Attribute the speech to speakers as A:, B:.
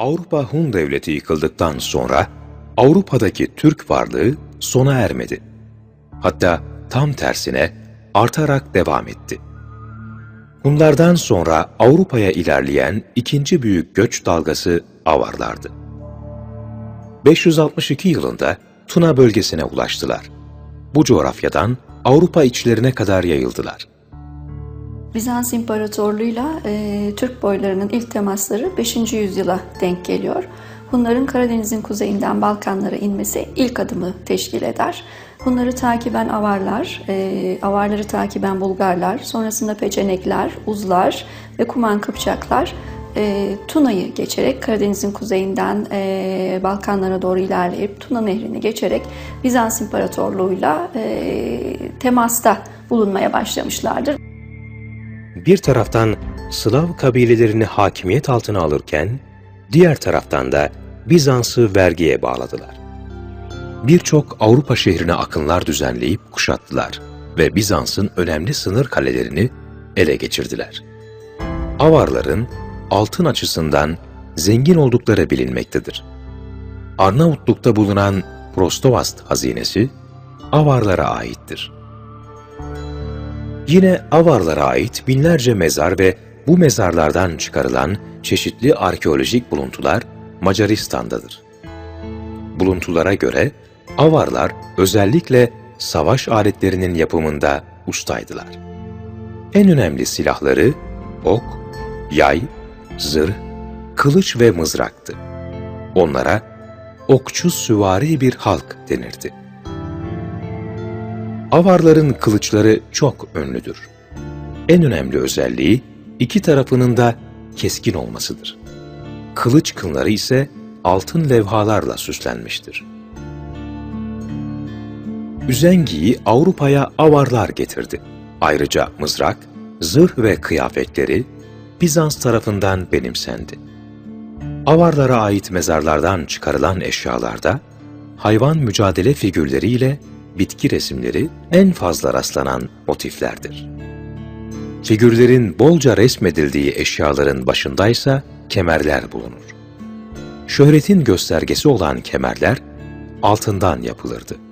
A: Avrupa Hun Devleti yıkıldıktan sonra Avrupa'daki Türk varlığı sona ermedi. Hatta tam tersine artarak devam etti. Hunlardan sonra Avrupa'ya ilerleyen ikinci büyük göç dalgası Avarlardı. 562 yılında Tuna bölgesine ulaştılar. Bu coğrafyadan Avrupa içlerine kadar yayıldılar.
B: Bizans İmparatorluğu'yla e, Türk boylarının ilk temasları 5. yüzyıla denk geliyor. Hunların Karadeniz'in kuzeyinden Balkanlara inmesi ilk adımı teşkil eder. Hunları takiben Avarlar, e, Avarları takiben Bulgarlar, sonrasında Peçenekler, Uzlar ve Kuman Kıpçaklar e, Tuna'yı geçerek Karadeniz'in kuzeyinden e, Balkanlara doğru ilerleyip Tuna Nehri'ni geçerek Bizans İmparatorluğu'yla e, temasta bulunmaya başlamışlardır.
A: Bir taraftan Slav kabilelerini hakimiyet altına alırken, diğer taraftan da Bizans'ı vergiye bağladılar. Birçok Avrupa şehrine akınlar düzenleyip kuşattılar ve Bizans'ın önemli sınır kalelerini ele geçirdiler. Avarların altın açısından zengin oldukları bilinmektedir. Arnavutluk'ta bulunan Prostovast hazinesi Avarlara aittir. Yine Avarlara ait binlerce mezar ve bu mezarlardan çıkarılan çeşitli arkeolojik buluntular Macaristan'dadır. Buluntulara göre Avarlar özellikle savaş aletlerinin yapımında ustaydılar. En önemli silahları ok, yay, zırh, kılıç ve mızraktı. Onlara okçu süvari bir halk denirdi. Avarların kılıçları çok ünlüdür. En önemli özelliği iki tarafının da keskin olmasıdır. Kılıç kınları ise altın levhalarla süslenmiştir. Üzengiyi Avrupa'ya avarlar getirdi. Ayrıca mızrak, zırh ve kıyafetleri Bizans tarafından benimsendi. Avarlara ait mezarlardan çıkarılan eşyalarda hayvan mücadele figürleriyle bitki resimleri en fazla rastlanan motiflerdir. Figürlerin bolca resmedildiği eşyaların başındaysa kemerler bulunur. Şöhretin göstergesi olan kemerler altından yapılırdı.